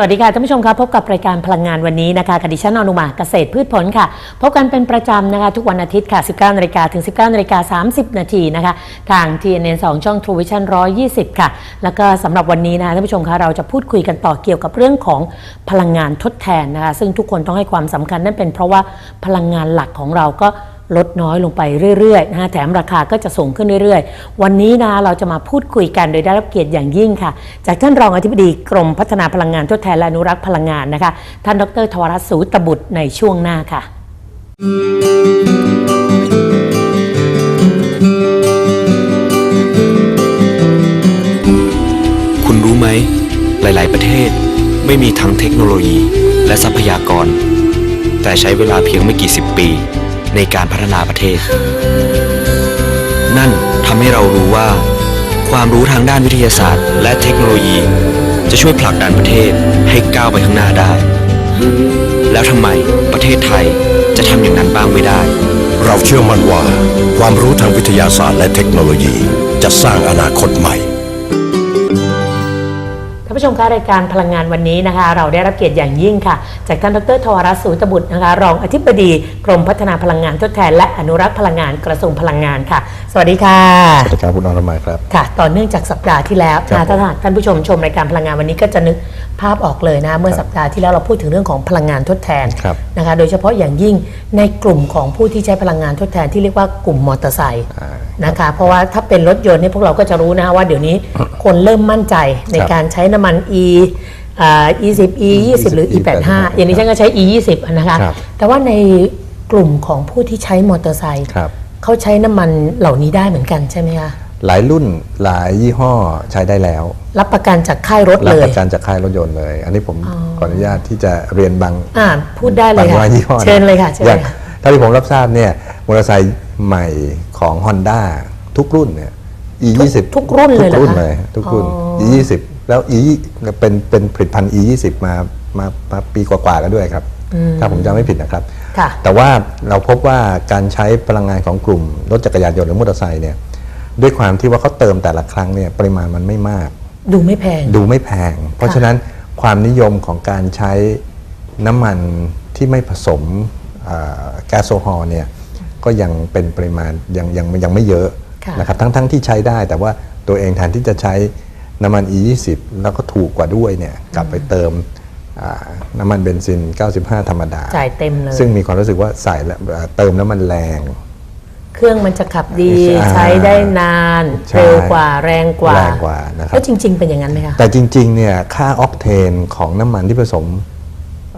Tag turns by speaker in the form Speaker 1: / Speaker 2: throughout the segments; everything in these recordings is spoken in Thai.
Speaker 1: สวัสดีค่ะท่านผู้ชมครับพบกับรายการพลังงานวันนี้นะคะกับดิฉันอนุมาเกษตรพืชผลค่ะ พบกันเป็นประจำนะคะทุกวันอาทิตย์ค่ะ 19นาฬิกาถึง 19นาฬิกา30 นาทีนะคะทาง TNN 2 ช่อง True Vision 120 ค่ะ แล้วก็สำหรับวันนี้นะคะท่านผู้ชมคะเราจะพูดคุยกันต่อเกี่ยวกับเรื่องของพลังงานทดแทนนะคะซึ่งทุกคนต้องให้ความสำคัญนั่นเป็นเพราะว่าพลังงานหลักของเราก็ ลดน้อยลงไปเรื่อยๆนะคะแถมราคาก็จะสูงขึ้นเรื่อยๆ วันนี้นะเราจะมาพูดคุยกันโดยได้รับเกียรติอย่างยิ่งค่ะ จากท่านรองอธิบดีกรมพัฒนาพลังงานทดแทนและอนุรักษ์พลังงานนะคะ ท่านดรทวรัตน์สูตบุตรในช่วงหน้าค่ะ
Speaker 2: คุณรู้ไหม หลาย ๆ ประเทศไม่มีทั้งเทคโนโลยีและทรัพยากร แต่ใช้เวลาเพียงไม่กี่สิบปี ในการพัฒนาประเทศ นั่นทำให้เรารู้ว่า ความรู้ทางด้านวิทยาศาสตร์ และเทคโนโลยี จะช่วยผลักดันประเทศให้ก้าวไปข้างหน้าได้ แล้วทำไมประเทศไทยจะทำอย่างนั้นบ้างไม่ได้
Speaker 3: เราเชื่อมั่นว่า ความรู้ทางวิทยาศาสตร์และเทคโนโลยี จะสร้างอนาคตใหม่
Speaker 1: ผู้ชมคะรายการพลังงานวันนี้นะคะ เราได้รับเกียรติอย่างยิ่งค่ะ จากท่านดรทวรัตสูตบุตรนะคะ รองอธิบดีกรมพัฒนาพลังงานทดแทน และอนุรักษ์พลังงานกระทรวงพลังงานค่ะสวัสดีค่ะ
Speaker 3: สวัสดีครับคุณอรมัยครับ
Speaker 1: ค่ะ ต่อเนื่องจากสัปดาห์ที่แล้ว
Speaker 3: ครับ
Speaker 1: นะถ้าท่านผู้ชมชมรายการพลังงานวันนี้ก็จะนึกภาพออกเลยนะ เมื่อสัปดาห์ที่แล้วเราพูดถึงเรื่องของพลังงานทดแทน
Speaker 3: ครับ
Speaker 1: นะคะ โดยเฉพาะอย่างยิ่งในกลุ่มของผู้ที่ใช้พลังงานทดแทนที่เรียกว่ากลุ่มมอเตอร์ไซค์
Speaker 3: อ่า
Speaker 1: นะคะ เพราะว่าถ้าเป็นรถยนต์เนี่ยพวกเราก็จะรู้นะว่าเดี๋ยวนี้คนเริ่มมั่นใจใน
Speaker 3: ครับ
Speaker 1: การใช้น้ำมัน e อ่า e10 e20 หรือ e85 อย่างนี้ฉันก็ใช้ e20 อะนะคะ
Speaker 3: ครับ
Speaker 1: แต่ว่าในกลุ่มของผู้ที่ใช้มอเตอร์ไซค์
Speaker 3: ครับ
Speaker 1: เขาใช้น้ำมันเหล่านี้ได้เหมือนกันใช่ไหมคะ
Speaker 3: หลายรุ่นหลายยี่ห้อใช้ได้แล้ว
Speaker 1: รับประกันจากค่ายรถ
Speaker 3: รับ
Speaker 1: เลย
Speaker 3: ประกันจากค่ายรถยนต์เลย อันนี้ผมขออนุญาตที่จะเรียนบาง
Speaker 1: อ่าพูดได้เลย
Speaker 3: บาง
Speaker 1: ค่ะ
Speaker 3: ว่ายี่ห้อนะ
Speaker 1: เชิญเลยค่ะเชิญ
Speaker 3: อ
Speaker 1: เล
Speaker 3: ย่าง
Speaker 1: ยค่ะ
Speaker 3: เท่าที่ผมรับทราบเนี่ยมอเตอร์ไซค์ใหม่ของ Honda ทุกรุ่นเนี่ย e 2 0
Speaker 1: ทุกรุ่นเลยเหรอ
Speaker 3: ทุกรุ่น
Speaker 1: คะ
Speaker 3: เลยทุกรุ่น
Speaker 1: อ๋
Speaker 3: e
Speaker 1: อ
Speaker 3: 2 0แล้ว e เป็นเป็นผลิตภัณฑ์ e 2 0มามามาปีกว่าๆกันด้วยครับ ถ้าผมจำไม่ผิดนะครับ
Speaker 1: ค่ะ
Speaker 3: แต่ว่าเราพบว่าการใช้พลังงานของกลุ่มรถจักรยานยนต์หรือมอเตอร์ไซค์เนี่ยด้วยความที่ว่าเขาเติมแต่ละครั้งเนี่ยปริมาณมันไม่มาก
Speaker 1: ดูไม่แพง
Speaker 3: ดูไม่แพง เพราะฉะนั้นความนิยมของการใช้น้ำมันที่ไม่ผสมเอ่อแก๊สโซฮอล์เนี่ยก็ยังเป็นปริมาณยังยังยังไม่เยอะ
Speaker 1: ค่ะ
Speaker 3: นะครับทั้งทั้งที่ใช้ได้แต่ว่าตัวเองแทนที่จะใช้น้ำมัน E20 แล้วก็ถูกกว่าด้วยเนี่ยกลับไปเติมอ่า น้ำมันเบนซิน 95 ธรรมดา
Speaker 1: จ่ายเต็มเลย
Speaker 3: ซึ่งมีความรู้สึกว่าใส่แล้วเอ่อเติมแล้วมันแรง
Speaker 1: เครื่องมันจะขับดี
Speaker 3: ใช่
Speaker 1: ใช้ได้นาน
Speaker 3: ใช่
Speaker 1: เร็วกว่าแรงกว่า
Speaker 3: แรงกว่านะครับ
Speaker 1: แล้วจริง ๆ เป็นอย่างนั้นไหมคะ
Speaker 3: แต่จริงๆ เนี่ย ค่าออกเทนของน้ำมันที่ผสม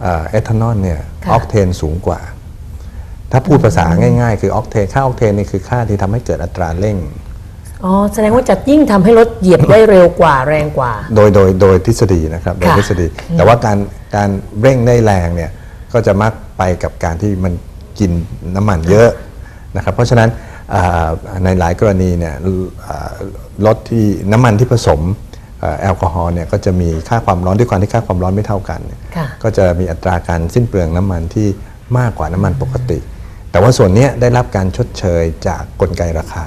Speaker 3: เอ่อเอทานอลเนี่ย
Speaker 1: ค่ะ
Speaker 3: ออกเทนสูงกว่า ถ้าพูดภาษาง่ายๆ คือออกเทน ค่าออกเทนนี่คือค่าที่ทำให้เกิดอัตราเร่ง
Speaker 1: อ๋อแสดงว่าจะยิ่งทำให้รถเหยียบได้เร็วกว่าแรงกว่า
Speaker 3: โดยโดยโดยทฤษฎีนะครับโดย
Speaker 1: ค่ะ
Speaker 3: ทฤษฎี แต่ว่าการการเร่งได้แรงเนี่ยก็จะมักไปกับการที่มันกินน้ำมันเยอะนะครับเพราะฉะนั้นอ่าในหลายกรณีเนี่ยอ่ารถที่น้ำมันที่ผสมเอ่อแอลกอฮอล์เนี่ยก็จะมีค่าความร้อนด้วยความที่ค่าความร้อนไม่เท่ากันเนี่ย
Speaker 1: ค่ะ
Speaker 3: ก็จะมีอัตราการสิ้นเปลืองน้ำมันที่มากกว่าน้ำมันปกติ แต่ว่าส่วนเนี้ยได้รับการชดเชยจากกลไกราคา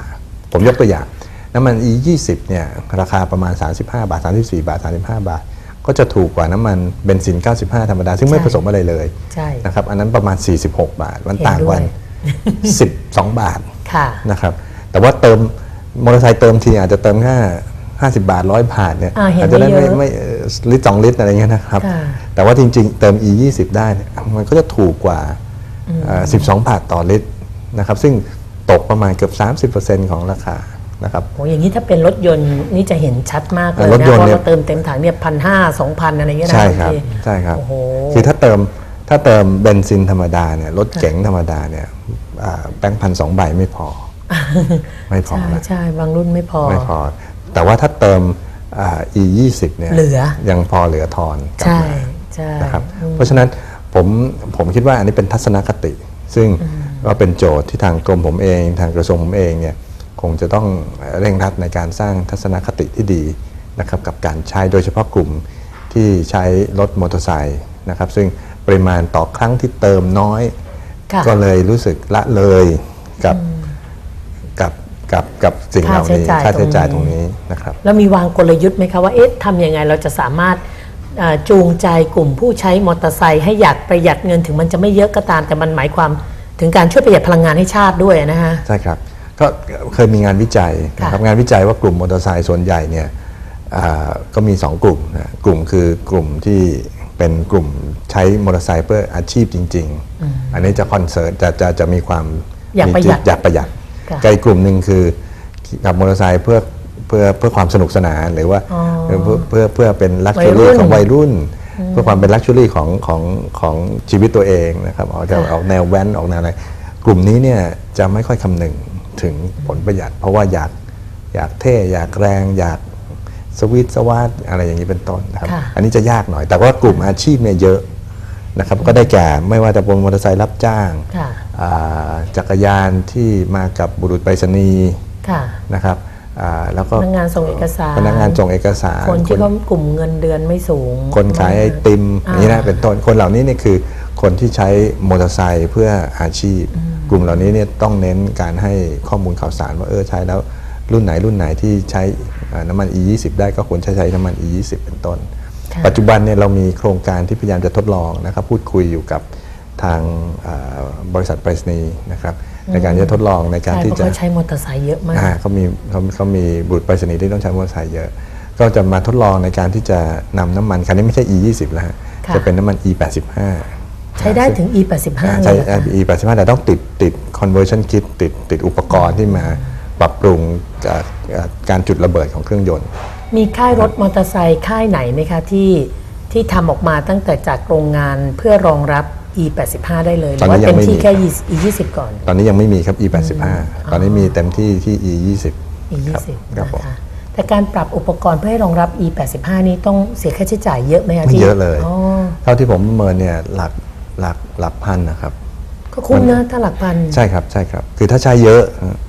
Speaker 3: ผมยกตัวอย่าง น้ำมัน E 2 0 เนี่ยราคาประมาณ 35 บาท 34 บาท 35 บาท ก็จะถูกกว่าน้ำมันเบนซิน 95 ธรรมดา ซึ่งไม่
Speaker 1: ใช่
Speaker 3: ผสมอะไรเลย
Speaker 1: ใช่
Speaker 3: นะครับอันนั้นประมาณ 46 บาท มัน
Speaker 1: เห็น
Speaker 3: ต่างกัน
Speaker 1: ด้วย
Speaker 3: 12 บาท
Speaker 1: ค่ะ
Speaker 3: นะครับแต่ว่าเติมมอเตอร์ไซค์เติมทีอาจจะเติมแค่50 บาทร้อยบาทเนี่ย
Speaker 1: อ่าเห็น
Speaker 3: จจะได้
Speaker 1: ไม่
Speaker 3: ไม่
Speaker 1: เยอะ
Speaker 3: ไม่เอ่อลิตรสองลิตรอะไรเงี้ยนะครับ
Speaker 1: ค่ะ
Speaker 3: แต่ว่าจริง ๆ เติม e 2 0ได้เนี่ยมันก็จะถูกกว่าเอ่อ12 บาทต่อลิตรนะครับ ซึ่งตกประมาณเกือบ 30%ของราคา นะครับ
Speaker 1: โอ้อย่างนี้ถ้าเป็นรถยนต์นี่จะเห็นชัดมากเลย
Speaker 3: รถ
Speaker 1: นะ
Speaker 3: ยนต์
Speaker 1: เพราะ
Speaker 3: เนี่ย
Speaker 1: เราเติมเต็มถังเนี่ยพันห้าสองพันอะไรอย่างเงี้ยนะ
Speaker 3: ใช่ครับา
Speaker 1: งที
Speaker 3: ใช่ครับ
Speaker 1: โอ้โห
Speaker 3: คือถ้าเติมถ้าเติมเบนซินธรรมดาเนี่ยรถเก๋งธรรมดาเนี่ยอ่าแบงค์พันสองใบไม่พอ ไม่พอ
Speaker 1: ใช่
Speaker 3: นะ
Speaker 1: ใช่บางรุ่นไม่พอ
Speaker 3: ไม่พอ แต่ว่าถ้าเติมอ่า e 2 0เนี่ย
Speaker 1: เหลือ
Speaker 3: ยังพอเหลือทอนกลับ
Speaker 1: ใช่
Speaker 3: มา
Speaker 1: ใช่
Speaker 3: นะครับเพราะฉะนั้นผมผมคิดว่าอันนี้เป็นทัศนคติ ซึ่งก็เป็นโจทย์ที่ทางกรมผมเอง ทางกระทรวงผมเองเนี่ย คงจะต้องเร่งรัดในการสร้างทัศนคติที่ดีนะครับกับการใช้โดยเฉพาะกลุ่มที่ใช้รถมอเตอร์ไซค์นะครับซึ่งปริมาณต่อครั้งที่เติมน้อย
Speaker 1: ค่ะ
Speaker 3: ก็เลยรู้สึกละเลยกับกับกับกับสิ่งเหล่านี้
Speaker 1: ค่า
Speaker 3: ค่า
Speaker 1: ใช้
Speaker 3: ใช้
Speaker 1: จ่า
Speaker 3: จ่ายย
Speaker 1: ต
Speaker 3: ต
Speaker 1: ร
Speaker 3: รงง
Speaker 1: นี้
Speaker 3: นี้นะครับ
Speaker 1: แล้วมีวางกลยุทธ์ไหมคะว่าเอ๊ะทำยังไงเราจะสามารถเอ่อจูงใจกลุ่มผู้ใช้มอเตอร์ไซค์ให้อยากประหยัดเงินถึงมันจะไม่เยอะก็ตามแต่มันหมายความถึงการช่วยประหยัดพลังงานให้ชาติด้วยนะฮะ
Speaker 3: ใช่ครับ ก็เคยมีงานวิจัยนะครับ
Speaker 1: ค่ะ
Speaker 3: งานวิจัยว่ากลุ่มมอเตอร์ไซค์ส่วนใหญ่เนี่ยอ่าก็มี 2 กลุ่มนะกลุ่มคือกลุ่มที่เป็นกลุ่มใช้มอเตอร์ไซค์เพื่ออาชีพจริง ๆ อันนี้จะคอนเซิร์ตจะจะจะมีความ
Speaker 1: อยากประหยัด
Speaker 3: อยากประหยัด
Speaker 1: ค่ะ
Speaker 3: กับอีกกลุ่มหนึ่งคือขับมอเตอร์ไซค์เพื่อเพื่อเพื่อความสนุกสนานหรือว่า
Speaker 1: อ๋อ
Speaker 3: เพื่อเพื่อเพื่อเป็นลักชัว
Speaker 1: วัยรุ่
Speaker 3: รี่
Speaker 1: น
Speaker 3: ของวัยรุ่น เพื่อความเป็นลักชัวรี่ของของของชีวิตตัวเองนะครับออกจะ
Speaker 1: ค่ะ
Speaker 3: ออกแนวแว้นออกแนวอะไรกลุ่มนี้เนี่ยจะไม่ค่อยคำนึง ถึงผลประหยัด เพราะว่าอยากอยากเท่อยากแรงอยากสวิตสวัสดอะไรอย่างนี้เป็นต้นนะครับ
Speaker 1: ค่ะ
Speaker 3: อันนี้จะยากหน่อย แต่ว่ากลุ่มอาชีพเนี่ยเยอะนะครับ ก็ได้แก่ไม่ว่าจะเป็นมอเตอร์ไซค์รับจ้าง
Speaker 1: ค่ะ
Speaker 3: อ่าจักรยานที่มากับบุรุษไปรษณีย์
Speaker 1: ค่ะ
Speaker 3: นะครับอ่าแล้วก็
Speaker 1: พนักงานส่งเอกสาร
Speaker 3: พนักงานส่งเอกสาร
Speaker 1: คนที่
Speaker 3: ค
Speaker 1: เขากลุ่มเงินเดือนไม่สูง
Speaker 3: คนขายไอติม
Speaker 1: อ่า
Speaker 3: อย่างนี้นะเป็นต้นคนเหล่านี้เนี่ยคือคนที่ใช้มอเตอร์ไซค์เพื่ออาชีพก ลุ่มเหล่านี้เนี่ยต้องเน้นการให้ข้อมูลข่าวสารว่าเออใช้แล้วรุ่นไหนรุ่นไหนที่ใช้อ่าน้ำมัน E20 ได้ก็ควรใช้ใช้น้ำมัน E20 เป็นต้น
Speaker 1: ค่ะ
Speaker 3: ปัจจุบันเนี่ยเรามีโครงการที่พยายามจะทดลองนะครับพูดคุยอยู่กับทางอ่าบริษัทไปรษณีย์นะครับในการจะทดลองในการ
Speaker 1: ใช่
Speaker 3: ที่
Speaker 1: เพราะ
Speaker 3: จะ
Speaker 1: เขาใช้มอเตอร์ไซค์เยอะมาก
Speaker 3: อ่าเขามีเขาเขามีบุตรไปรษณีย์ที่ต้องใช้มอเตอร์ไซค์เยอะ ก็จะมาทดลองในการที่จะนำน้ำมันคันนี้ไม่ใช่ E20 แล้วฮะ
Speaker 1: ค่ะ
Speaker 3: จะเป็นน้ำมัน E85
Speaker 1: ใช้ได้ถึง E85
Speaker 3: อ่า
Speaker 1: เล
Speaker 3: ใช้
Speaker 1: ยเหรอคะ
Speaker 3: E85 แต่ต้องติดติด conversion kit ติดติดอุปกรณ์ที่มาปรับปรุงจากอ่าการจุดระเบิดของเครื่องยนต์
Speaker 1: มีค่ายรถมอเตอร์ไซค์ค่ายไหนไหมคะที่ที่ทำออกมาตั้งแต่จากโรงงานเพื่อรองรับ E85 ได้เลยห
Speaker 3: ต
Speaker 1: รืออน
Speaker 3: นี้
Speaker 1: ว่า
Speaker 3: ยัง
Speaker 1: เต็ม
Speaker 3: ไม่
Speaker 1: ที่
Speaker 3: มี
Speaker 1: แค่ E20 ก่อน
Speaker 3: ตอนนี้ยังไม่มีครับ E85 ตอนนี้มีเต็มที่ที่ E20 ครับ
Speaker 1: E20
Speaker 3: ครับผม
Speaker 1: นะคะแต่การปรับอุปกรณ์เพื่อให้รองรับ E85 นี้ต้องเสียค่าใช้จ่ายเยอะไหมคะ
Speaker 3: ไม่
Speaker 1: ที่
Speaker 3: เยอะเลย
Speaker 1: อ๋อ
Speaker 3: เท่าที่ผมประเมินเนี่ยหลัก หลักหลักพันนะครับ
Speaker 1: ก็คุ้มนะถ้าหลักพัน
Speaker 3: ใช่ครับใช่ครับ คือถ้าใช้เยอะ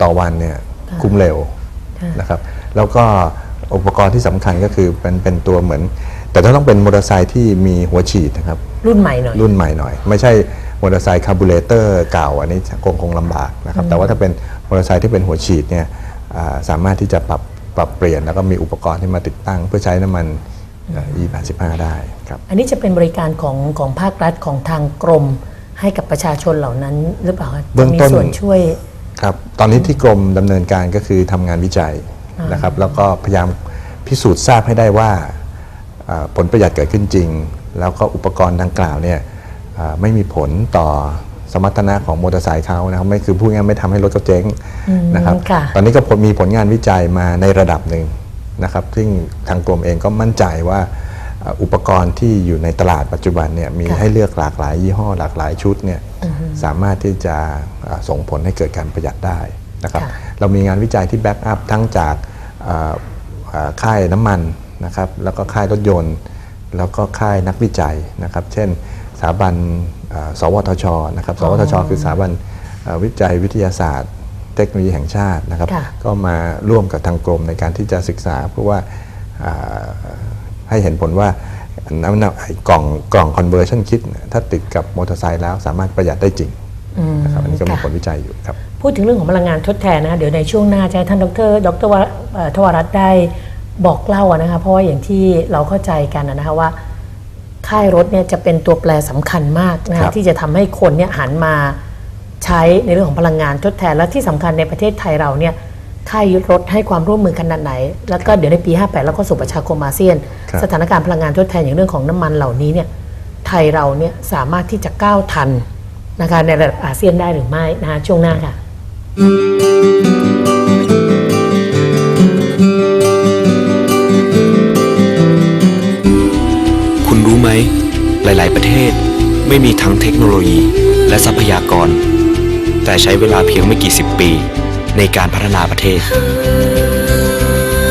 Speaker 3: ต่อวันเนี่ยคุ้มเร็ว
Speaker 1: ค่ะ
Speaker 3: นะครับ แล้วก็อุปกรณ์ที่สำคัญก็คือเป็นเป็นตัวเหมือน แต่ต้องเป็นมอเตอร์ไซค์ที่มีหัวฉีดนะครับ
Speaker 1: รุ่นใหม่หน่อย
Speaker 3: รุ่นใหม่หน่อย ไม่ใช่มอเตอร์ไซค์คาร์บูเรเตอร์เก่าอันนี้คงคงลำบากนะครับ แต่ว่าถ้าเป็นมอเตอร์ไซค์ที่เป็นหัวฉีดเนี่ยอ่าสามารถที่จะปรับปรับเปลี่ยนแล้วก็มีอุปกรณ์ที่มาติดตั้งเพื่อใช้น้ำมันเอ่อ E85 ได้ครับ
Speaker 1: อันนี้จะเป็นบริการของของภาครัฐของทางกรมให้กับประชาชนเหล่านั้นหรือเปล่าคะ
Speaker 3: เบื้
Speaker 1: จะ
Speaker 3: อง
Speaker 1: มี
Speaker 3: ต้น
Speaker 1: ส่วนช่วย
Speaker 3: ครับตอนนี้ที่กรมดำเนินการก็คือทำงานวิจัยนะครับ แล้วก็พยายามพิสูจน์ทราบให้ได้ว่าอ่าผลประหยัดเกิดขึ้นจริง แล้วก็อุปกรณ์ดังกล่าวเนี่ยอ่าไม่มีผลต่อสมรรถนะของมอเตอร์ไซค์เขานะครับไม่คือพูดง่ายๆไม่ทำให้รถเขาเจ๊งนะครับ
Speaker 1: ค่ะ
Speaker 3: ตอนนี้ก็มีผลงานวิจัยมาในระดับหนึ่ง นะครับซึ่งทางกรมเองก็มั่นใจว่าอ่าอุปกรณ์ที่อยู่ในตลาดปัจจุบันเนี่ยมี
Speaker 1: ค่ะ
Speaker 3: ให้เลือกหลากหลายยี่ห้อหลากหลายชุดเนี่ยสามารถที่จะอ่าส่งผลให้เกิดการประหยัดได้นะครับ
Speaker 1: ค่ะ
Speaker 3: เรามีงานวิจัยที่แบ็กอัพทั้งจากอ่าอ่าค่ายน้ำมันนะครับแล้วก็ค่ายรถยนต์ แล้วก็ค่ายนักวิจัยนะครับเช่นสถาบันอ่าสวทชนะครับสวทช คือสถาบันอ่าวิจัยวิทยาศาสตร์ เทคโนโลยีแห่งชาตินะครับ
Speaker 1: ค่ะ
Speaker 3: ก็มาร่วมกับทางกรมในการที่จะศึกษา เพื่อว่าอ่าให้เห็นผลว่าน้ำหนักไอ้กล่องกล่อง conversion kit เนี่ยถ้าติดกับมอเตอร์ไซค์แล้วสามารถประหยัดได้จริงนะครับอันนี้ก็มี
Speaker 1: ค่ะ
Speaker 3: ผลวิจัยอยู่ครับ
Speaker 1: พูดถึงเรื่องของพลังงานทดแทนนะเดี๋ยวในช่วงหน้าจะให้ท่านดร ดรวรเอ่อทวรัตน์ได้บอกเล่าอะนะคะเพราะว่าอย่างที่เราเข้าใจกันอะนะคะว่า ค่ายรถเนี่ยจะเป็นตัวแปรสำคัญมากนะ
Speaker 3: ครั
Speaker 1: คะ
Speaker 3: บ
Speaker 1: ที่จะทำให้คนเนี่ยหันมา ใช้ในเรื่องของพลังงานทดแทนและที่สำคัญในประเทศไทยเราเนี่ยค่ายรถให้ความร่วมมือขนาดไหน แล้วก็เดี๋ยวในปี 58 แล้วก็สู่ประชาคมอาเซียน
Speaker 3: ครับ
Speaker 1: สถานการณ์พลังงานทดแทนอย่างเรื่องของน้ำมันเหล่านี้เนี่ยไทยเราเนี่ยสามารถที่จะก้าวทันนะคะในระดับอาเซียนได้หรือไม่นะคะช่วงหน้าค่ะ
Speaker 2: คุณรู้ไหม หลาย ๆ ประเทศไม่มีทั้งเทคโนโลยี และทรัพยากร แต่ใช้เวลาเพียงไม่กี่สิบปี ในการพัฒนาประเทศ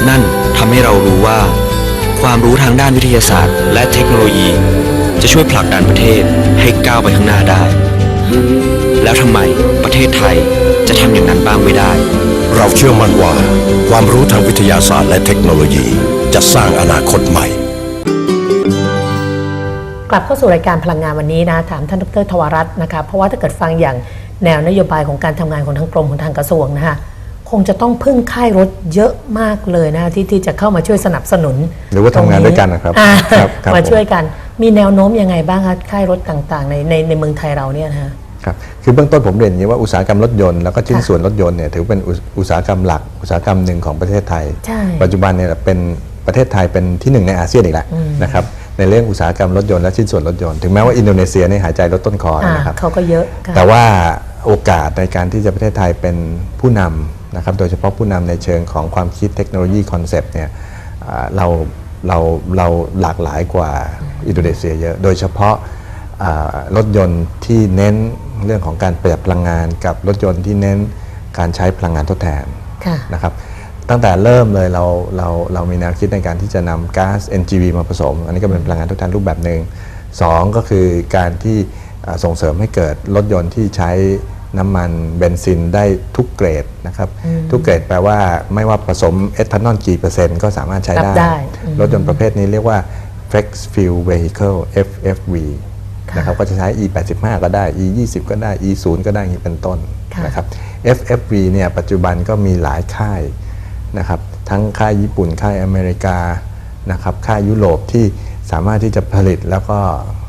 Speaker 2: นั่นทำให้เรารู้ว่า ความรู้ทางด้านวิทยาศาสตร์ และเทคโนโลยี จะช่วยผลักดันประเทศให้ก้าวไปข้างหน้าได้ แล้วทำไมประเทศไทยจะทำอย่างนั้นบ้างไม่ได้
Speaker 4: เราเชื่อมั่นว่า ความรู้ทางวิทยาศาสตร์และเทคโนโลยี จะสร้างอนาคตใหม่
Speaker 1: กลับเข้าสู่รายการพลังงานวันนี้นะ ถามท่านดรทวรัตน์นะคะ เพราะว่าถ้าเกิดฟังอย่าง แนวนโยบายของการทำงานของทางกรมของทางกระทรวงนะคะคคงจะต้องพึ่งค่ายรถเยอะมากเลยนะที่ที่จะเข้ามาช่วยสนับสนุน
Speaker 3: หรือว่าทำงาน
Speaker 1: ต
Speaker 3: ด้วยกันนะครับ
Speaker 1: อ่า
Speaker 3: ครับครับ
Speaker 1: มา
Speaker 3: ผม
Speaker 1: ช่วยกันมีแนวโน้มยังไงบ้างคะค่ายรถต่างๆ ในในในเมืองไทยเราเนี่ยนะคะ
Speaker 3: ครับคือเบื้องต้นผมเรียนอย่างนี้ว่าอุตสาหกรรมรถยนต์แล้วก็ชิ้น
Speaker 1: ค่ะ
Speaker 3: ส่วนรถยนต์เนี่ยถือเป็นอุตอุตสาหกรรมหลักอุตสาหกรรมหนึ่งของประเทศไทย
Speaker 1: ใช่
Speaker 3: ปัจจุบันเนี่ยเป็นประเทศไทยเป็นที่หนึ่งในอาเซียนอีกแล้วนะครับในเรื่องอุตสาหกรรมรถยนต์และชิ้นส่วนรถยนต์ถึงแม้ว่าอินโดนีเซียเนี่ยหายใจลดต้นคอ
Speaker 1: อ่า
Speaker 3: นะครับ
Speaker 1: เขาก็เยอะค่ะ
Speaker 3: แต่ว่า โอกาสในการที่จะประเทศไทยเป็นผู้นำนะครับ โดยเฉพาะผู้นำในเชิงของความคิดเทคโนโลยีคอนเซปต์เนี่ยอ่าเราเราเราหลากหลายกว่าอินโดนีเซียเยอะ โดยเฉพาะอ่ารถยนต์ที่เน้นเรื่องของการประหยัดพลังงาน กับรถยนต์ที่เน้นการใช้พลังงานทดแทน
Speaker 1: ค่ะ
Speaker 3: นะครับตั้งแต่เริ่มเลยเราเราเรามีแนวคิดในการที่จะนำก๊าซ NGV มาผสม อันนี้ก็เป็นพลังงานทดแทนรูปแบบหนึ่งสองก็คือการที่อ่าส่งเสริมให้เกิดรถยนต์ที่ใช้ น้ำมันเบนซินได้ทุกเกรดนะครับ ทุกเกรดแปลว่าไม่ว่าผสมเอทานอลกี่เปอร์เซ็นต์ก็สามารถใช้
Speaker 1: รับ
Speaker 3: ได้
Speaker 1: ได้อืม
Speaker 3: รถยนต์ประเภทนี้เรียกว่า Flex Fuel Vehicle FFV นะครับก็จะใช้ E 85ก็ได้ E 20ก็ได้ E 0ก็ได้อย่างนี้เป็นต้น
Speaker 1: ค่ะ
Speaker 3: นะครับ FFV เนี่ยปัจจุบันก็มีหลายค่ายนะครับทั้งค่ายญี่ปุ่นค่ายอเมริกานะครับค่ายยุโรปที่สามารถที่จะผลิตแล้วก็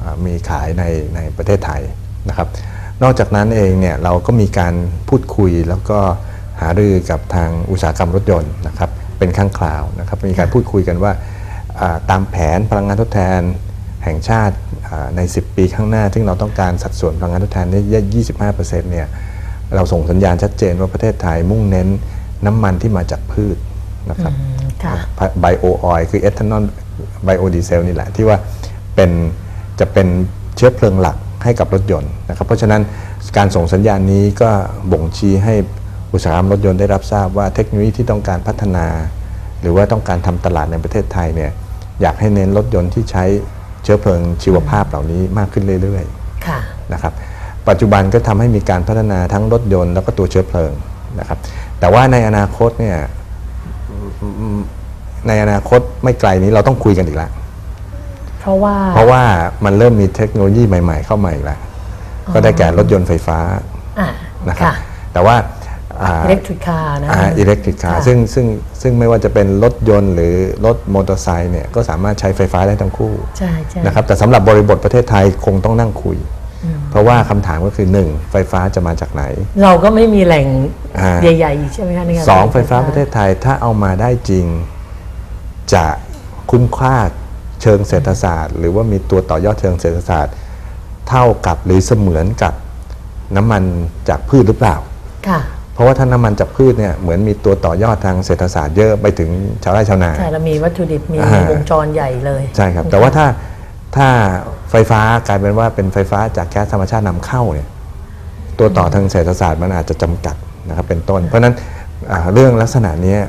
Speaker 3: อ่ามีขายในในประเทศไทยนะครับ นอกจากนั้นเองเนี่ยเราก็มีการพูดคุยแล้วก็หารือกับทางอุตสาหกรรมรถยนต์นะครับเป็นครั้งคราวนะครับมีการพูดคุยกันว่าอ่าตามแผนพลังงานทดแทนแห่งชาติอ่าใน 10 ปีข้างหน้า ซึ่งเราต้องการสัดส่วนพลังงานทดแทนได้25%เนี่ยเราส่งสัญญาณชัดเจนว่าประเทศไทยมุ่งเน้นน้ำมันที่มาจากพืชนะครับ
Speaker 1: ค่ะ
Speaker 3: ไบโอออยคือเอทานอลไบโอดีเซลนี่แหละที่ว่าเป็นจะเป็นเชื้อเพลิงหลัก ให้กับรถยนต์นะครับเพราะฉะนั้นการส่งสัญญาณนี้ก็บ่งชี้ให้อุตสาหกรรมรถยนต์ได้รับทราบว่าเทคโนโลยีที่ต้องการพัฒนา หรือว่าต้องการทำตลาดในประเทศไทยเนี่ยอยากให้เน้นรถยนต์ที่ใช้เชื้อเพลิงชีวภาพเหล่านี้มากขึ้นเรื่อยๆนะครับปัจจุบันก็ทำให้มีการพัฒนาทั้งรถยนต์แล้วก็ตัวเชื้อเพลิงนะครับแต่ว่าในอนาคตเนี่ยในอนาคตไม่ไกลนี้เราต้องคุยกันอีกแล้ว
Speaker 1: เพราะว่า
Speaker 3: เพราะว่ามันเริ่มมีเทคโนโลยีใหม่ ๆ เข้ามาอีกแล้ว ก็ได้แก่รถยนต์ไฟฟ้า
Speaker 1: อ่า
Speaker 3: นะครับ
Speaker 1: ค่ะ
Speaker 3: แต่ว่า
Speaker 1: อิเล็กทริกคาร์นะ
Speaker 3: อิเล็กทริกคา
Speaker 1: ค่ะ
Speaker 3: ซึ่งซึ่งซึ่งไม่ว่าจะเป็นรถยนต์หรือรถมอเตอร์ไซค์เนี่ยก็สามารถใช้ไฟฟ้าได้ทั้งคู่
Speaker 1: ใช่ใช่
Speaker 3: นะครับแต่สำหรับบริบทประเทศไทยคงต้องนั่งคุย เพราะว่าคำถามก็คือ1ไฟฟ้าจะมาจากไหน
Speaker 1: เราก็ไม่มีแหล่ง
Speaker 3: อ่า
Speaker 1: ใหญ่ๆอีกใช่ไหมคะในการ
Speaker 3: สอง
Speaker 1: ผลิต
Speaker 3: ไฟฟ้าประเทศไทยถ้าเอามาได้จริง จะคุ้มค่า เชิงเศรษฐศาสตร์ หรือว่ามีตัวต่อยอดเชิงเศรษฐศาสตร์ เท่ากับหรือเสมือนกับน้ำมันจากพืชหรือเปล่า
Speaker 1: ค่ะ
Speaker 3: เพราะว่าถ้าน้ำมันจากพืชเนี่ยเหมือนมีตัวต่อยอดทางเศรษฐศาสตร์เยอะไปถึงชาวไร่ชาวนา
Speaker 1: ใช่เรามีวัตถุดิบมี
Speaker 3: อ่า
Speaker 1: วงจรใหญ่เลย
Speaker 3: ใช่ครับแต่ว่าถ้าถ้าไฟฟ้ากลายเป็นว่าเป็นไฟฟ้าจากแก๊สธรรมชาตินำเข้าเนี่ยตัวต่อทางเศรษฐศาสตร์มันอาจจะจำกัดนะครับเป็นต้น เพราะฉะนั้นอ่าเรื่องลักษณะเนี้ย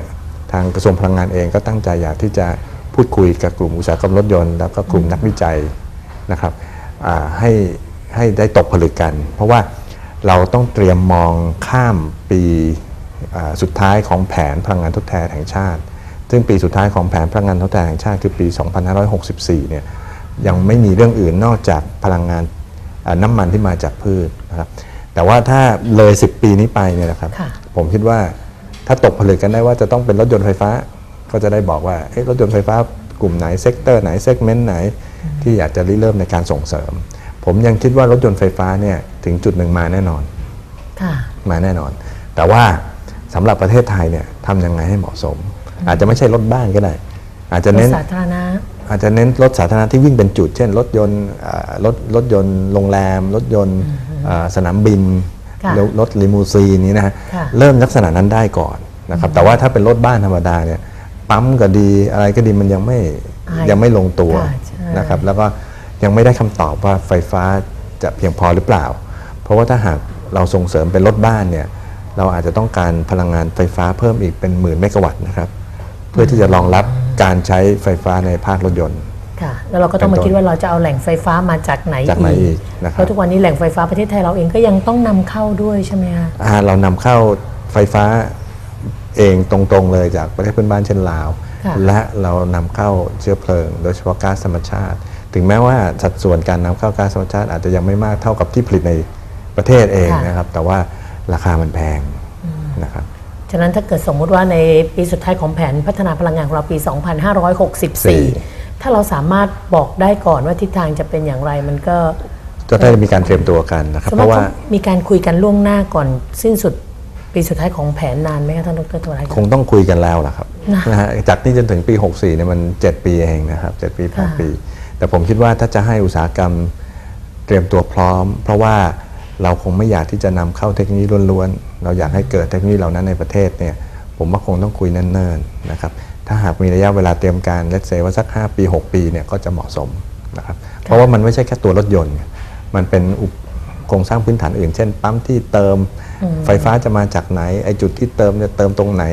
Speaker 3: ทางกระทรวงพลังงานเองก็ตั้งใจอยากที่จะ พูดคุยกับกลุ่มอุตสาหกรรมรถยนต์ แล้วก็กลุ่มนักวิจัยนะครับอ่าให้ให้ได้ตกผลึกกัน เพราะว่าเราต้องเตรียมมองข้ามปีอ่าสุดท้ายของแผนพลังงานทดแทนแห่งชาติ ซึ่งปีสุดท้ายของแผนพลังงานทดแทนแห่งชาติคือปี 2564 เนี่ยยังไม่มีเรื่องอื่นนอกจากพลังงานอ่าน้ำมันที่มาจากพืชนะครับแต่ว่าถ้าเลย 10 ปีนี้ไปเนี่ยนะครับ
Speaker 1: ค่ะ
Speaker 3: ผมคิดว่าถ้าตกผลึกกันได้ว่าจะต้องเป็นรถยนต์ไฟฟ้า ก็จะได้บอกว่าเอ๊ะรถยนต์ไฟฟ้ากลุ่มไหนเซกเตอร์ไหนเซกเมนต์ไหน ที่อยากจะริเริ่มในการส่งเสริม ผมยังคิดว่ารถยนต์ไฟฟ้าเนี่ยถึงจุดหนึ่งมาแน่นอน
Speaker 1: ค่ะ
Speaker 3: มาแน่นอน แต่ว่าสำหรับประเทศไทยเนี่ยทำยังไงให้เหมาะสม อาจจะไม่ใช่รถบ้านก็ได้ อาจจะ
Speaker 1: รถ
Speaker 3: เน้น
Speaker 1: สาธารณะ
Speaker 3: อาจจะเน้นรถสาธารณะที่วิ่งเป็นจุด เช่น รถยนต์อ่ารถรถยนต์โรงแรม รถยนต์อ่าสนามบิน
Speaker 1: ค่ะ
Speaker 3: รถรถลิมูซีนนี้นะฮะ
Speaker 1: ค่ะ
Speaker 3: เริ่มลักษณะนั้นได้ก่อนนะครับแต่ว่าถ้าเป็นรถบ้านธรรมดาเนี่ย ปั๊มก็ดีอะไรก็ดีมันยังไม่
Speaker 1: อ่ายั
Speaker 3: ยังไม่ลงตัว
Speaker 1: ค่ะใช่
Speaker 3: นะครับ แล้วก็ยังไม่ได้คำตอบว่าไฟฟ้าจะเพียงพอหรือเปล่า เพราะว่าถ้าหากเราส่งเสริมเป็นรถบ้านเนี่ยเราอาจจะต้องการพลังงานไฟฟ้าเพิ่มอีกเป็นหมื่นเมกะวัตต์นะครับ เพื่อที่จะรองรับการใช้ไฟฟ้าในภาครถยนต์
Speaker 1: ค่ะแล้วเราก็ต้อง
Speaker 3: เป็น
Speaker 1: มา
Speaker 3: ต้น
Speaker 1: คิดว่าเราจะเอาแหล่งไฟฟ้ามาจากไหน
Speaker 3: จากไหนอีกนะครับ
Speaker 1: เพราะทุกวันนี้แหล่งไฟฟ้าประเทศไทยเราเองก็ยังต้องนำเข้าด้วยใช่ไหมคะ
Speaker 3: อ่าเรานำเข้าไฟฟ้า เองตรงๆเลยจากประเทศเพื่อนบ้านเช่นลาว
Speaker 1: ค่ะ
Speaker 3: และเรานำเข้าเชื้อเพลิง โดยเฉพาะก๊าซธรรมชาติ ถึงแม้ว่าสัดส่วนการนำเข้าก๊าซธรรมชาติ อาจจะยังไม่มากเท่ากับที่ผลิตในประเทศเองนะครับ แต่ว่าราคามันแพงนะครับ
Speaker 1: ฉะนั้นถ้าเกิดสมมุติว่าในปีสุดท้ายของแผนพัฒนาพลังงานของเราปี 2564 ถ้าเราสามารถบอกได้ก่อนว่าทิศทางจะเป็นอย่างไรมันก็
Speaker 3: ก็ได้มีการเตรียมตัวกันนะครับ
Speaker 1: สม
Speaker 3: เพ
Speaker 1: มติ
Speaker 3: ราะว่า
Speaker 1: ว่ามีการคุยกันล่วงหน้าก่อนสิ้นสุด ปีสุดท้ายของแผนนานไหมคะท่านดรทวาร
Speaker 3: คงต้องคุยกันแล้วล่ะครับ
Speaker 1: นะ
Speaker 3: นะฮะจากนี้จนถึงปี 64เนี่ยมัน 7 ปีเองนะครับ 7 ปี
Speaker 1: ค่ะ
Speaker 3: 8ปี แต่ผมคิดว่าถ้าจะให้อุตสาหกรรมเตรียมตัวพร้อม เพราะว่าเราคงไม่อยากที่จะนำเข้าเทคโนโลยีล้วนๆ เราอยากให้เกิดเทคโนโลยีเหล่านั้นในประเทศเนี่ยผมว่าคงต้องคุยเนิ่นๆนะครับถ้าหากมีระยะเวลาเตรียมการเลตเซว่าสัก 5 ปี 6 ปีเนี่ยก็จะเหมาะสมนะครับเพราะว่ามันไม่ใช่แค่ตัวรถยนต์ไงมันเป็นอุป โครงสร้างพื้นฐานอื่น เช่น ปั๊มที่เติมไฟฟ้าจะมาจากไหนไอจุดที่เติมจะเติมตรงไหน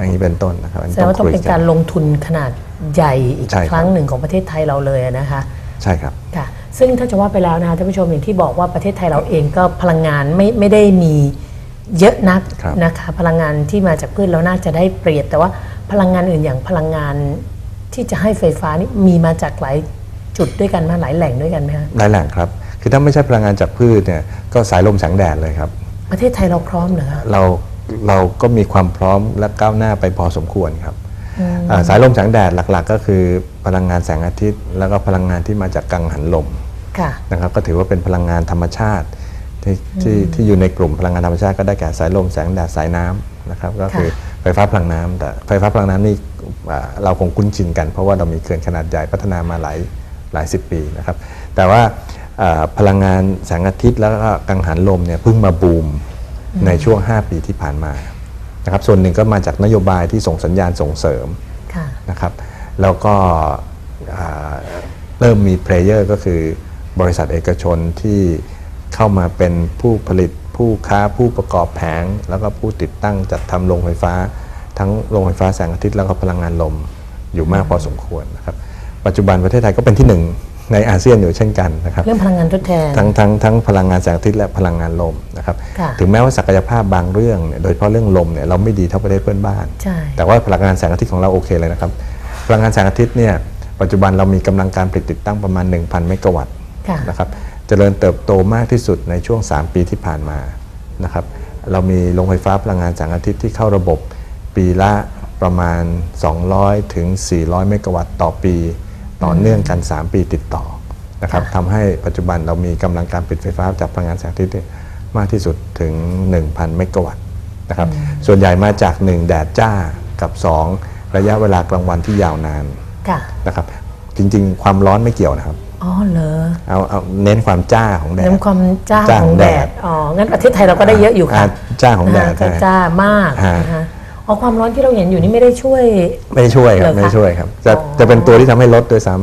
Speaker 3: อย่างนี้เป็นต้นนะครับอัน
Speaker 1: แส
Speaker 3: นี้
Speaker 1: ดงว่าต้อง
Speaker 3: คุย
Speaker 1: เป็น
Speaker 3: กั
Speaker 1: การลงทุนขนาดใหญ่อีก
Speaker 3: ใช่ครับ
Speaker 1: ครั้งหนึ่งของประเทศไทยเราเลยนะคะ
Speaker 3: ใช่ครับ
Speaker 1: ค่ะซึ่งถ้าจะว่าไปแล้วนะคะท่านผู้ชมอย่างที่บอกว่าประเทศไทยเราเองก็พลังงานไม่ไม่ได้มีเยอะนัก
Speaker 3: ครับ
Speaker 1: นะคะพลังงานที่มาจากพืชเราน่าจะได้เปรียบ แต่ว่าพลังงานอื่นอย่างพลังงานที่จะให้ไฟฟ้านี่มีมาจากหลายจุดด้วยกันมาหลายแหล่งด้วยกันไหมคะ
Speaker 3: หลายแหล่งครับ คือถ้าไม่ใช่พลังงานจากพืชเนี่ยก็สายลมแสงแดดเลยครับ
Speaker 1: ประเทศไทยเราพร้อมเหรอคะ
Speaker 3: เราเราก็มีความพร้อมและก้าวหน้าไปพอสมควรครับอ่าสายลมแสงแดดหลักๆ ก็คือพลังงานแสงอาทิตย์ แล้วก็พลังงานที่มาจากกังหันลม
Speaker 1: ค่ะ
Speaker 3: นะครับก็ถือว่าเป็นพลังงานธรรมชาติที่ที่ที่อยู่ในกลุ่มพลังงานธรรมชาติก็ได้แก่สายลมแสงแดดสายน้ำนะครับก็คือไฟฟ้าพลังน้ำแต่ไฟฟ้าพลังน้ำนี่อ่าเราคงคุ้นชินกัน เพราะว่าเรามีเขื่อนขนาดใหญ่พัฒนามาหลายหลายสิบปีนะครับแต่ว่าอ่า พลังงานแสงอาทิตย์แล้วก็กังหันลมเนี่ยเพิ่งมาบูมในช่วง 5 ปีที่ผ่านมานะครับส่วนหนึ่งก็มาจากนโยบายที่ส่งสัญญาณส่งเสริม
Speaker 1: ค่ะ
Speaker 3: นะครับแล้วก็อ่าเริ่มมีเพลเยอร์ก็คือบริษัทเอกชนที่เข้ามาเป็นผู้ผลิตผู้ค้าผู้ประกอบแผง แล้วก็ผู้ติดตั้งจัดทำโรงไฟฟ้า ทั้งโรงไฟฟ้าแสงอาทิตย์แล้วก็พลังงานลมอยู่มากพอสมควรนะครับปัจจุบันประเทศไทยก็เป็นที่หนึ่ง ในอาเซียนอยู่เช่นกันนะครับ
Speaker 1: เรื่องพลังงานทดแทน
Speaker 3: ทั้งทั้งทั้งพลังงานแสงอาทิตย์และพลังงานลมนะครับ
Speaker 1: ค่ะ
Speaker 3: ถึงแม้ว่าศักยภาพบางเรื่องเนี่ยโดยเฉพาะเรื่องลมเนี่ยเราไม่ดีเท่าประเทศเพื่อนบ้าน
Speaker 1: ใช่
Speaker 3: แต่ว่าพลังงานแสงอาทิตย์ของเราโอเคเลยนะครับพลังงานแสงอาทิตย์เนี่ยปัจจุบันเรามีกำลังการผลิตติดตั้งประมาณ 1,000 เมกะวัตต์
Speaker 1: ค่ะ
Speaker 3: นะครับเจริญเติบโตมากที่สุดในช่วง 3 ปีที่ผ่านมานะครับเรามีโรงไฟฟ้าพลังงานแสงอาทิตย์ที่เข้าระบบปีละประมาณ 200 ถึง 400 เมกะวัตต์ต่อปี ต่อเนื่องกัน 3 ปีติดต่อนะครับทำให้ปัจจุบันเรามีกำลังการผลิตไฟฟ้าจากพลังงานแสงอาทิตย์เนี่ยมากที่สุดถึง 1,000 เมกะวัตต์นะครับส่วนใหญ่มาจาก 1 แดดจ้ากับ 2 ระยะเวลากลางวันที่ยาวนาน
Speaker 1: ค่ะ
Speaker 3: นะครับจริงๆ ความร้อนไม่เกี่ยวนะครับ
Speaker 1: อ๋อเหรอ
Speaker 3: เอาเอาเน้นความจ้าของแดด
Speaker 1: น้ำความจ้า
Speaker 3: จ้า
Speaker 1: ข
Speaker 3: ข
Speaker 1: อ
Speaker 3: องง
Speaker 1: แด
Speaker 3: แด
Speaker 1: ด
Speaker 3: ด
Speaker 1: อ๋องั้นประเทศไทยเราก็ได้เยอะอยู่ค่ะ
Speaker 3: อ่าจ้าของแดด
Speaker 1: ก็
Speaker 3: ใช่
Speaker 1: จ้ามาก
Speaker 3: ฮะ
Speaker 1: นะคะ อ๋อความร้อนที่เราเห็นอยู่นี่ไม่ได้ช่วย
Speaker 3: ไม่ช่วยครับ
Speaker 1: เหรอคะ
Speaker 3: ไม่ช่วยครับจะ
Speaker 1: อ๋อ
Speaker 3: จะเป็นตัวที่ทำให้ลดด้วยซ้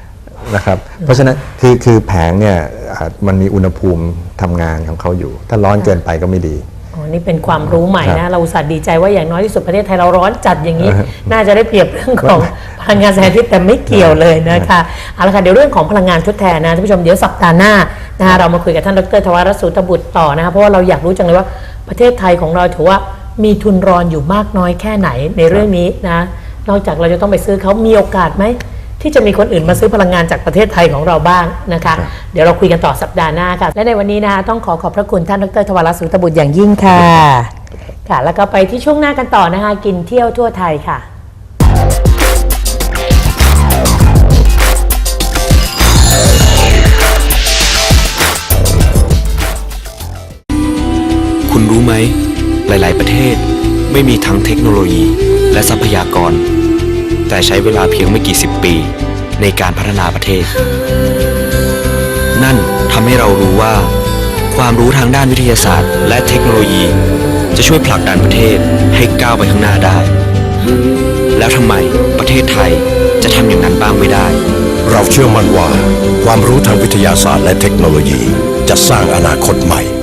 Speaker 3: ำนะครับ เพราะฉะนั้นคือคือแผงเนี่ยอ่ามันมีอุณหภูมิทำงานของเขาอยู่ ถ้าร้อนเกินไปก็ไม่ดี
Speaker 1: อ๋อนี่เป็นความรู้ใหม่
Speaker 3: ครั
Speaker 1: นะ
Speaker 3: บ
Speaker 1: เราอุตส่าห์ดีใจว่าอย่างน้อยที่สุดประเทศไทยเราร้อนจัดอย่างนี้ น่าจะได้เปรียบเรื่องของพลังงานแสงอาทิตย์แต่ไม่เกี่ยวเลยนะคะเอาละค่ะเดี๋ยวเรื่องของพลังงานทดแทนนะท่านผู้ชมเดี๋ยวสัปดาห์หน้านะคะเรามาคุยกับท่านดรทวารสุตบุตรต่อนะคะเพราะว่าเราอยากรู้จังเลยว่าประเทศไทยของเราถือว่า มีทุนรอนอยู่มากน้อยแค่ไหนในเรื่องนี้นะ นอกจากเราจะต้องไปซื้อเขามีโอกาสไหม ที่จะมีคนอื่นมาซื้อพลังงานจากประเทศไทยของเราบ้างนะคะ เดี๋ยวเราคุยกันต่อสัปดาห์หน้าค่ะ และในวันนี้นะคะต้องขอขอบพระคุณท่านดรทวารสุตบุตรอย่างยิ่งค่ะ ค่ะ แล้วก็ไปที่ช่วงหน้ากันต่อนะคะกินเที่ยวทั่วไทยค่ะ
Speaker 2: คุณรู้ไหม หลาย ๆ ประเทศไม่มีทั้งเทคโนโลยีและทรัพยากร แต่ใช้เวลาเพียงไม่กี่สิบปีในการพัฒนาประเทศ นั่นทำให้เรารู้ว่า ความรู้ทางด้านวิทยาศาสตร์ และเทคโนโลยี จะช่วยผลักดันประเทศให้ก้าวไปข้างหน้าได้ แล้วทำไมประเทศไทยจะทำอย่างนั้นบ้างไม่ได้
Speaker 4: เราเชื่อมั่นว่า ความรู้ทางวิทยาศาสตร์และเทคโนโลยีจะสร้างอนาคตใหม่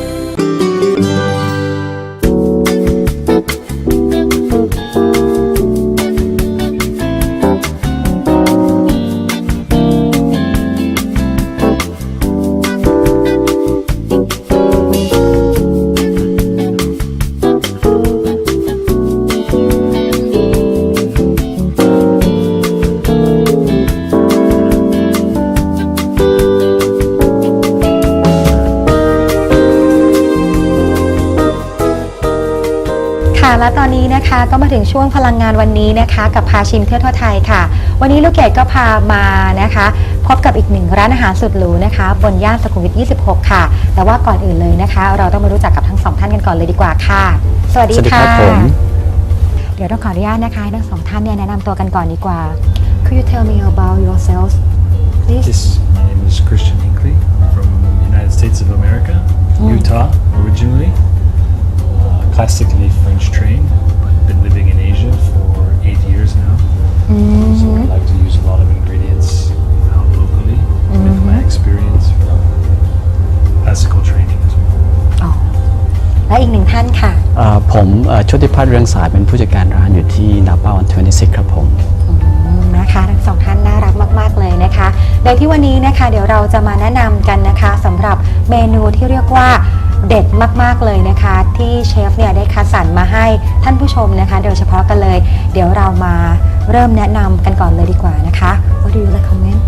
Speaker 5: และตอนนี้นะคะก็มาถึงช่วงพลังงานวันนี้นะคะ กับพาชิมเที่ยวทั่วไทยค่ะ วันนี้ลูกเกดก็พามานะคะ พบกับอีกหนึ่งร้านอาหารสุดหรูนะคะ บนย่านสุขุมวิท 26 ค่ะ แต่ว่าก่อนอื่นเลยนะคะ เราต้องมารู้จักกับทั้งสองท่านกันก่อนเลยดีกว่าค่ะ สวัสดี
Speaker 6: สวัสดีค
Speaker 5: ค่ะ
Speaker 6: รับผม
Speaker 5: เดี๋ยวต้องขออนุญาตนะคะให้ทั้งสองท่านเนี่ยแนะนำตัวกันก่อนดีกว่า Could you tell me about yourselves please
Speaker 7: Yes, my name is Christian Hinckley. I'm from the United States of America, Utah originally. Uh, classically French trained, but been living in Asia for eight years now. So I like to use a lot of ingredients found locally with my experience from classical training as well.
Speaker 5: อ๋อและอีกหนึ่งท่านค่ะ
Speaker 6: เอ่อผมเอ่อโชติพัฒน์เรืองสายเป็นผู้จัดการร้านอยู่ที่นาป้าวัน26ครับผม
Speaker 5: อืมนะคะทั้งสองท่านน่ารักมาก ๆ เลยนะคะ โดยที่วันนี้นะคะเดี๋ยวเราจะมาแนะนำกันนะคะสำหรับเมนูที่เรียกว่า เด็ดมากๆเลยนะคะ ที่เชฟเนี่ยได้คัดสรรมาให้ท่านผู้ชมนะคะ โดยเฉพาะกันเลย เดี๋ยวเรามาเริ่มแนะนำกันก่อนเลยดีกว่านะคะ What do you recommend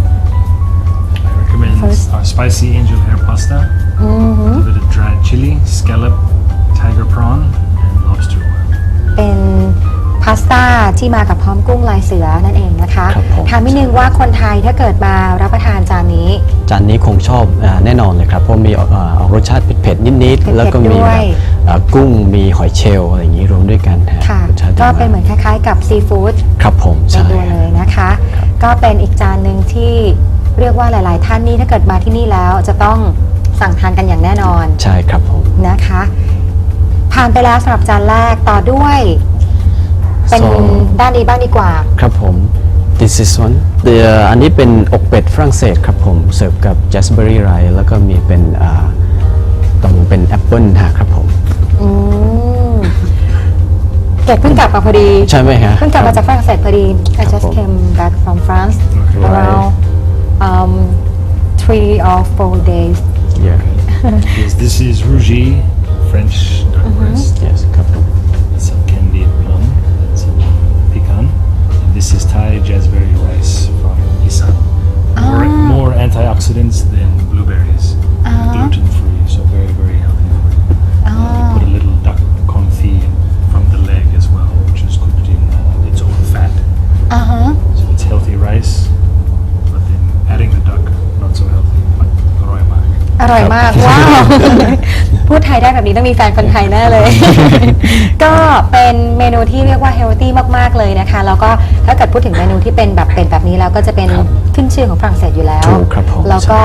Speaker 7: I recommend
Speaker 5: First.
Speaker 7: our spicy angel hair pasta,
Speaker 5: อือหือ
Speaker 7: a bit of dried chili, scallop, tiger prawn, and lobster oil.
Speaker 5: เป็น พาสต้าที่มากับพร้อมกุ้งลายเสือนั่นเองนะคะ
Speaker 6: ครับผม
Speaker 5: ถามนิดนึงว่าคนไทยถ้าเกิดมารับประทานจานนี้
Speaker 6: จานนี้คงชอบเออแน่นอนเลยครับเพราะมีเอ่อออกรสชาติเผ็ดๆนิด
Speaker 5: เผ็ดๆ
Speaker 6: ๆแล้วก็มี
Speaker 5: ด้
Speaker 6: แบ
Speaker 5: วย
Speaker 6: บเอ่อกุ้งมีหอยเชลล์อะไรอย่างนี้รวมด้วยกันฮะ
Speaker 5: ค่ะ
Speaker 6: รสชาติดี
Speaker 5: ก็
Speaker 6: มาก
Speaker 5: เป็นเหมือนคล้ายๆ กับซีฟู้ด
Speaker 6: ครับผม
Speaker 5: ใน
Speaker 6: ใช่
Speaker 5: ตัวเลยนะคะ ก็เป็นอีกจานหนึ่งที่เรียกว่าหลาย ๆ ท่านนี่ถ้าเกิดมาที่นี่แล้วจะต้องสั่งทานกันอย่างแน่นอน
Speaker 6: ใช่ครับผม
Speaker 5: นะคะ ผ่านไปแล้วสำหรับจานแรกต่อด้วย เป็น
Speaker 6: So
Speaker 5: ด้านนี้บ้างดีกว่า
Speaker 6: ครับผม this is one the อันนี้เป็นอกเป็ดฝรั่งเศสครับผมเสิร์ฟกับ j a s p e r r y rice แล้วก็มีเป็นอ่าตรงเป็นแอปเปิลครับผม
Speaker 5: อืมเกดเพิ่งกลับมาพอดี
Speaker 6: ใช่ไหมฮะ
Speaker 5: เพิ่งกลับมาจากฝรั่งเศสพอดี I
Speaker 6: ครับ
Speaker 5: just
Speaker 6: ผม
Speaker 5: came back from France
Speaker 7: Okay.
Speaker 5: around um, three or four days
Speaker 6: yeah
Speaker 7: Yes, this is Rougy, French duck breast.
Speaker 6: yes ครับผม
Speaker 7: this is Thai jazzberry rice from Isan. More, more antioxidants than blueberries. Gluten free, so very, very healthy for you. And we put a little duck confit from the leg as well, which is cooked in uh, its own fat.
Speaker 5: อ่าฮะ
Speaker 7: So it's healthy rice, but then adding the duck, not so healthy, but aroy mak.
Speaker 5: อร่อยมาก ว้าว พูดไทยได้แบบนี้ต้องมีแฟนคนไทยแน่เลย ก็เป็นเมนูที่เรียกว่าเฮลตี้มากๆเลยนะคะ แล้วก็ถ้าเกิดพูดถึงเมนูที่เป็นแบบเป็นแบบนี้แล้วก็จะเป็น
Speaker 6: ครับ
Speaker 5: ขึ้นชื่อของฝรั่งเศสอยู่แล้ว
Speaker 6: ถูกครับผม
Speaker 5: แล้วก็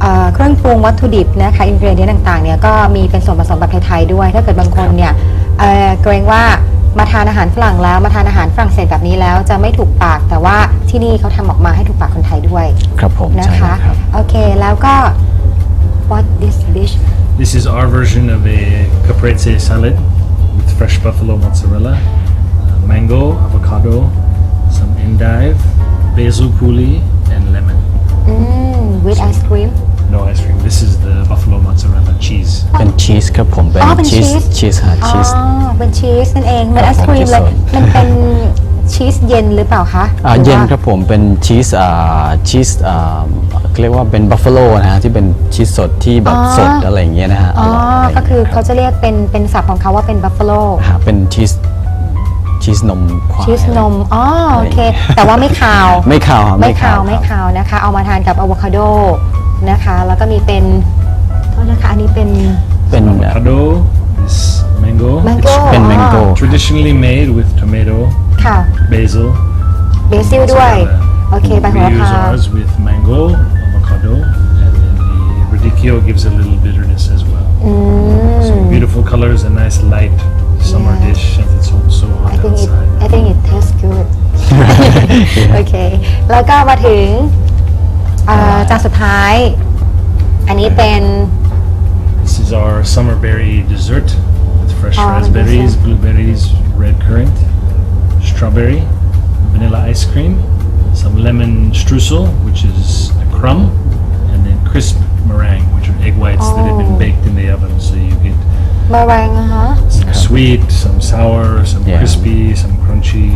Speaker 5: เอ่อเครื่องปรุงวัตถุดิบนะคะอินกรีเดียนต่างๆเนี่ยก็มีเป็นส่วนผสมแบบไทยๆด้วย ถ้าเกิดบางคนเนี่ยเอ่อเกรงว่ามาทานอาหารฝรั่งแล้วมาทานอาหารฝรั่งเศสแบบนี้แล้วจะไม่ถูกปากแต่ว่าที่นี่เขาทำออกมาให้ถูกปากคนไทยด้วย
Speaker 6: ครับผม
Speaker 5: นะ
Speaker 6: ใช่
Speaker 5: คะ
Speaker 6: ครับ
Speaker 5: โอเค แล้วก็ what this dish
Speaker 7: This is our version of a caprese salad with fresh buffalo mozzarella, uh, mango, avocado, some endive, basil coulis, and lemon.
Speaker 5: อืม with ice cream
Speaker 7: No ice cream. This is the buffalo mozzarella cheese.
Speaker 6: เป็นชีสครับผมเป็น
Speaker 5: อ๋อเป็น
Speaker 6: ชีส
Speaker 5: cheese
Speaker 6: ชีสฮะ
Speaker 5: อ๋อ
Speaker 6: ชีส
Speaker 5: เป็นชีสนั่นเองเหมือน
Speaker 6: ค
Speaker 5: ไอ
Speaker 6: รับ
Speaker 5: ศครีมเลย
Speaker 6: ผมที่สน
Speaker 5: มันเป็น ชีสเย็นหรือเปล่าคะ
Speaker 6: อ่า
Speaker 5: หอ
Speaker 6: เย็น
Speaker 5: ว่า
Speaker 6: ครับผมเป็นชีสอ่าชีสอ่าเรียกว่าเป็นบัฟฟาโลนะฮะที่เป็นชีสสดที่แบบ
Speaker 5: อ๋อ
Speaker 6: สดอะไรอย่างเงี้ยนะฮะ
Speaker 5: อ๋อ
Speaker 6: ร่ยะไร
Speaker 5: ก็คือ
Speaker 6: อย่าง
Speaker 5: เขา
Speaker 6: งี้ย
Speaker 5: จะเรียกเป็นเป็นศัพท์ของเขาว่าเป็นบัฟฟาโล
Speaker 6: ฮะเป็นชีสชีสนมควาย
Speaker 5: ชีสนม อ๋อ โอเค แต่ว่าไม่คาว
Speaker 6: ไม่ขาวครับ
Speaker 5: ไม่คาว
Speaker 6: ครับ
Speaker 5: ไม่คาวนะคะ เอามาทานกับอะโวคาโดนะคะ แล้วก็มีเป็นโทษนะคะ อันนี้เป็น
Speaker 6: เป็น
Speaker 7: Avocado, this mango.
Speaker 5: Mango.
Speaker 7: It's
Speaker 6: เป็นแมงโก้
Speaker 7: traditionally made with tomato,
Speaker 5: ค่ะ
Speaker 7: basil,
Speaker 5: เบซิลด้วย
Speaker 7: mozzarella.
Speaker 5: โอเคใบโห
Speaker 7: We
Speaker 5: ระ
Speaker 7: use
Speaker 5: พา
Speaker 7: ours with mango, avocado, and then the radicchio gives a little bitterness as well.
Speaker 5: อืม
Speaker 7: So beautiful colors, a nice light summer
Speaker 5: Yeah.
Speaker 7: dish since it's so, so
Speaker 5: I
Speaker 7: hot
Speaker 5: think it
Speaker 7: outside.
Speaker 5: I think it tastes good โอเค แล้วก็มาถึงเอ่อจานสุดท้าย อันนี้เป็น
Speaker 7: This is our summer berry dessert with fresh
Speaker 5: Oh,
Speaker 7: raspberries,
Speaker 5: dessert.
Speaker 7: blueberries, red currant, strawberry, vanilla ice cream, some lemon streusel, which is a crumb, and then crisp meringue, which are egg whites that have been
Speaker 5: oh.
Speaker 7: baked in the oven. So you get
Speaker 5: meringue, huh?
Speaker 7: some sweet, some sour, some
Speaker 6: Yeah.
Speaker 7: crispy, some crunchy,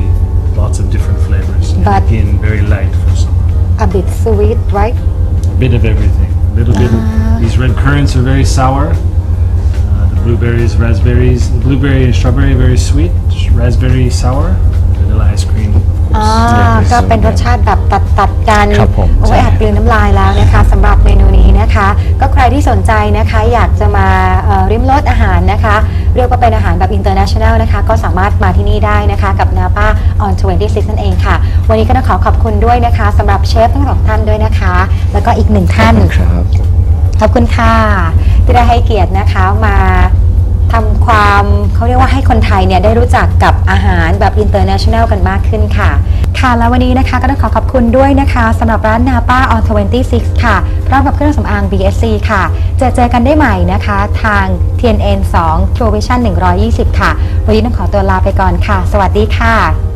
Speaker 7: lots of different flavors. And
Speaker 5: But-
Speaker 7: again, very light for summer.
Speaker 5: A bit sweet, right?
Speaker 7: A bit of everything. A little bit.
Speaker 5: Of, uh-huh.
Speaker 7: these red currants are very sour. Uh, the blueberries, raspberries, the blueberry and strawberry are very sweet. Raspberry sour. Vanilla ice cream, of
Speaker 5: อ่า
Speaker 7: course.
Speaker 5: ก็เป็นรสชาติแบบตัดตัดๆกัน
Speaker 6: ครับผม
Speaker 5: โอ้ย
Speaker 6: ใช่
Speaker 5: แอบกลืนน้ำลายแล้วนะคะสำหรับเมนูนี้นะคะ ก็ใครที่สนใจนะคะอยากจะมาเอ่อริมรสอาหารนะคะ เรียกว่าเป็นอาหารแบบ international นะคะ ก็สามารถมาที่นี่ได้นะคะ กับนาป้า on 26นั่นเองค่ะ วันนี้ก็ต้องขอขอบคุณด้วยนะคะสำหรับเชฟทั้งสองท่านด้วยนะคะ แล้วก็อีกหนึ่งท่าน
Speaker 6: ครับ
Speaker 5: ขอบคุณค่ะที่ได้ให้เกียรตินะคะมา ทำความเขาเรียกว่าให้คนไทยเนี่ยได้รู้จักกับอาหารแบบอินเตอร์เนชั่นแนลกันมากขึ้นค่ะ ค่ะแล้ววันนี้นะคะก็ต้องขอขอบคุณด้วยนะคะสำหรับร้านนาป้าออน26 ค่ะ พร้อมกับเครื่องสำอาง BSC ค่ะ เจอเจอกันได้ใหม่นะคะ ทาง TNN 2 True Vision 120 ค่ะ วันนี้ต้องขอตัวลาไปก่อนค่ะ สวัสดีค่ะ